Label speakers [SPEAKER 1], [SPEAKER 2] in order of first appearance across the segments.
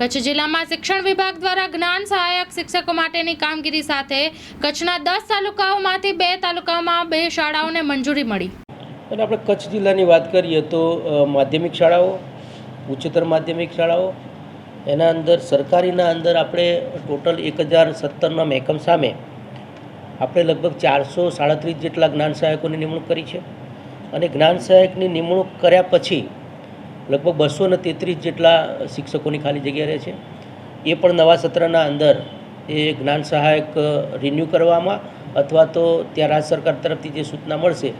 [SPEAKER 1] કચ્છ જિલ્લામાં શિક્ષણ વિભાગ દ્વારા જ્ઞાન સહાયક શિક્ષકો માટેની કામગીરી સાથે કચ્છના દસ તાલુકાઓમાંથી બે તાલુકાઓમાં બે શાળાઓને મંજૂરી મળી.
[SPEAKER 2] અને આપણે કચ્છ જિલ્લાની વાત કરીએ તો માધ્યમિક શાળાઓ, ઉચ્ચતર માધ્યમિક શાળાઓ, એના અંદર સરકારીના અંદર આપણે ટોટલ એક હજાર સત્તરના મહેકમ સામે આપણે લગભગ ચારસો સાડત્રીસ જેટલા જ્ઞાન સહાયકોની નિમણૂક કરી છે. અને જ્ઞાન સહાયકની નિમણૂક કર્યા પછી લગભગ બસો ને તેત્રીસ જેટલા શિક્ષકોની ખાલી જગ્યા રહે છે. એ પણ નવા સત્રના અંદર એ જ્ઞાન સહાયક રિન્યૂ કરવામાં અથવા તો ત્યાં રાજ્ય સરકાર તરફથી જે સૂચના મળશે,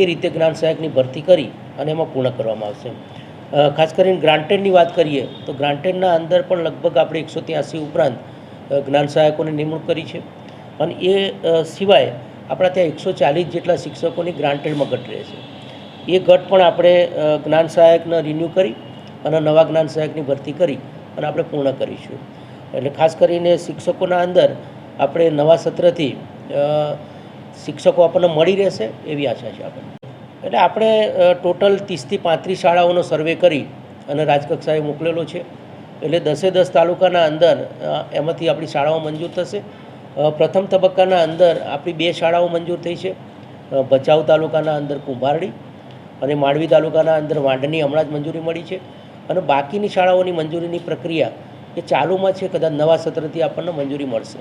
[SPEAKER 2] એ રીતે જ્ઞાન સહાયકની ભરતી કરી અને એમાં પૂર્ણ કરવામાં આવશે. ખાસ કરીને ગ્રાન્ટેડની વાત કરીએ, તો ગ્રાન્ટેડના અંદર પણ લગભગ આપણે એકસો ત્યાંસી ઉપરાંત જ્ઞાન સહાયકોની નિમણૂક કરી છે. અને એ સિવાય આપણા ત્યાં એકસો ચાલીસ જેટલા શિક્ષકોની ગ્રાન્ટેડમાં ઘટ રહે છે. એ ઘટ પણ આપણે જ્ઞાન સહાયકને રિન્યૂ કરી અને નવા જ્ઞાન સહાયકની ભરતી કરી અને આપણે પૂર્ણ કરીશું. એટલે ખાસ કરીને શિક્ષકોના અંદર આપણે નવા સત્રથી શિક્ષકો આપણને મળી રહેશે એવી આશા છે આપણને. એટલે આપણે ટોટલ ત્રીસથી પાંત્રીસ શાળાઓનો સર્વે કરી અને રાજકક્ષાએ મોકલેલો છે. એટલે દસે દસ તાલુકાના અંદર એમાંથી આપણી શાળાઓ મંજૂર થશે. પ્રથમ તબક્કાના અંદર આપણી બે શાળાઓ મંજૂર થઈ છે. ભચાઉ તાલુકાના અંદર કુંભારડી અને માંડવી તાલુકાના અંદર વાંડની હમણાં જ મંજૂરી મળી છે. અને બાકીની શાળાઓની મંજૂરીની પ્રક્રિયા એ ચાલુમાં છે, કદાચ નવા સત્રથી આપણને મંજૂરી મળશે.